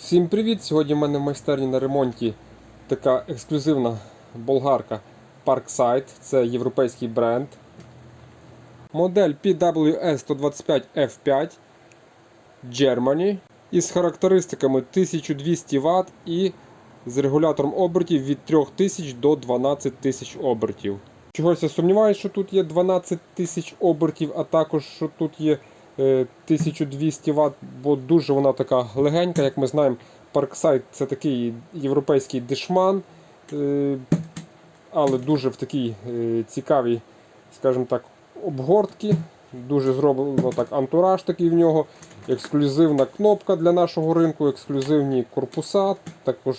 Всім привіт! Сьогодні в мене в майстерні на ремонті така ексклюзивна болгарка Parkside. Це європейський бренд. Модель PWS 125 F5 Germany із характеристиками 1200 Вт і з регулятором обертів від 3000 до 12000 обертів. Чогось я сумніваюся, що тут є 12 тисяч обертів, а також що тут є 1200 Вт, бо дуже вона така легенька, як ми знаємо. Parkside це такий європейський дешман, е, але дуже в такій е, цікавій, скажімо так, обгортці. Дуже зроблено так антураж такий в нього. Ексклюзивна кнопка для нашого ринку, ексклюзивні корпуса, також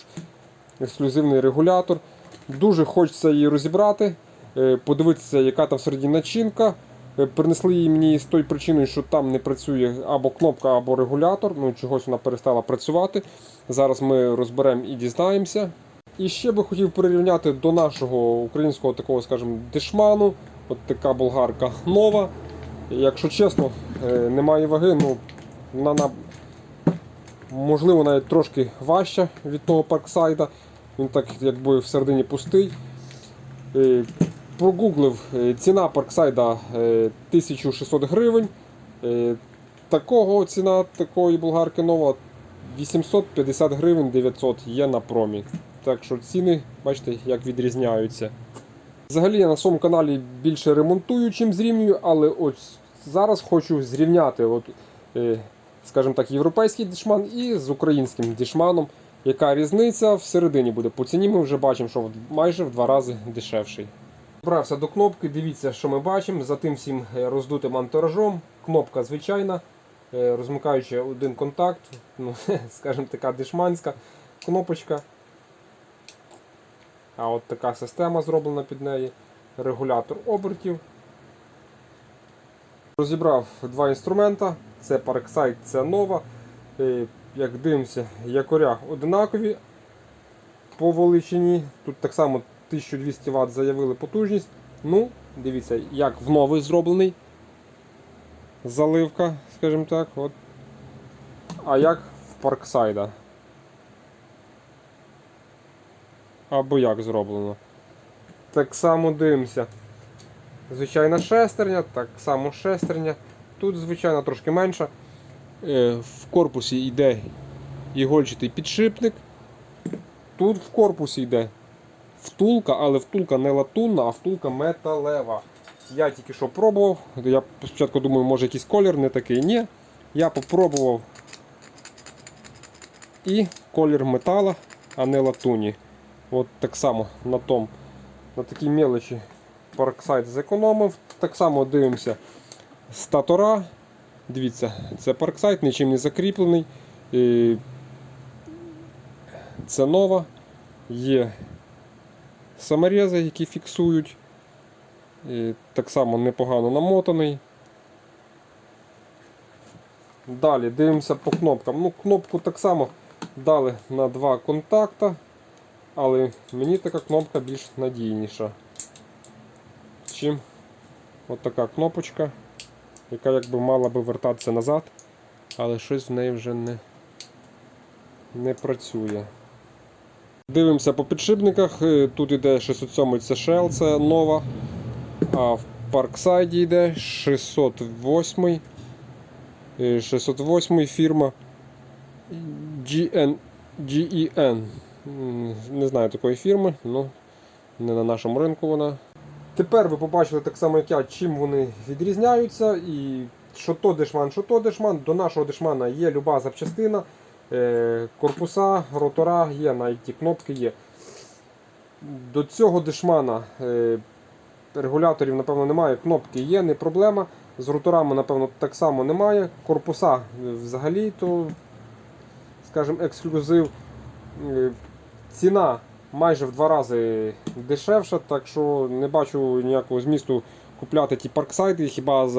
ексклюзивний регулятор. Дуже хочеться її розібрати, е, подивитися, яка там всередині начинка. Е, Принесли її мені з тої причиною, що там не працює або кнопка, або регулятор. Ну, чогось вона перестала працювати. Зараз ми розберемо і дізнаємося. І ще би хотів прирівняти до нашого українського такого, скажімо, дешману. От така болгарка нова. Якщо чесно, е, немає ваги, ну вона на можливо навіть трошки важча від того парксайда. Він так якби всередині пустий. Е, Прогуглив е, ціна парксайда е, 1600 гривень. Е, Такого ціна такої болгарки нова 850 гривень 900 є на промі. Так що ціни, бачите, як відрізняються. Взагалі я на своєму каналі більше ремонтую, чим зрівнюю, але ось зараз хочу зрівняти, от, е, скажімо так, європейський дешман і з українським дешманом. Яка різниця всередині буде? По ціні ми вже бачимо, що майже в два рази дешевший. Брався до кнопки, дивіться, що ми бачимо. За тим всім е, роздутим антуражом. Кнопка звичайна, е, розмикаючи один контакт, ну, скажімо, така дешманська кнопочка. А от така система зроблена під неї. Регулятор обертів. Розібрав два інструмента. Це Parkside, це нова. Е, Як дивимося, якоря одинакові по величині. Тут так само 1200 Вт заявили потужність. Ну, дивіться, як в новий зроблений заливка, скажімо так. От. А як в Parkside. Або як зроблено. Так само дивимося. Звичайна шестерня, так само шестерня. Тут, звичайно, трошки менша. Е, В корпусі йде ігольчатий підшипник. Тут в корпусі йде втулка, але втулка не латунна, а втулка металева. Я тільки що пробував. Я спочатку думаю, може якийсь колір не такий. Ні. Я попробував і колір метала, а не латуні. От так само на том, на такій мелочі Parkside зекономив. Так само дивимося статора. Дивіться, це Parkside, нічим не закріплений. Це нова. Є саморези, які фіксують. І так само непогано намотаний. Далі дивимося по кнопкам. Ну, Кнопку так само дали на два контакта, але мені така кнопка більш надійніша, чим от така кнопочка, яка якби мала би вертатися назад, але щось в неї вже не, не працює. Дивимося по підшипниках. Е, Тут йде 607 це Shell, це нова. А в Parkside йде 608. Е, 608 фірма GN, GEN. Не знаю такої фірми, ну не на нашому ринку вона. Тепер ви побачили так само, як я, чим вони відрізняються. І що то дешман, що то дешман. До нашого дешмана є люба запчастина. Е, корпуса, ротора є, навіть ті кнопки є. До цього дешмана е, регуляторів, напевно, немає. Кнопки є, не проблема. З роторами, напевно, так само немає. Корпуса е, взагалі, то, скажімо, ексклюзив. Ціна майже в два рази дешевша, так що не бачу ніякого змісту купляти ті парксайди, хіба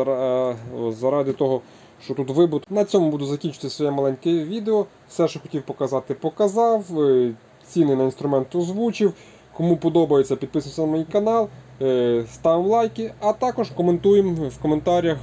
заради того, що тут вибут. На цьому буду закінчити своє маленьке відео. Все, що хотів показати, показав. Е, Ціни на інструмент озвучив. Кому подобається, підписуйся на мій канал, е, ставимо лайки, а також коментуємо в коментарях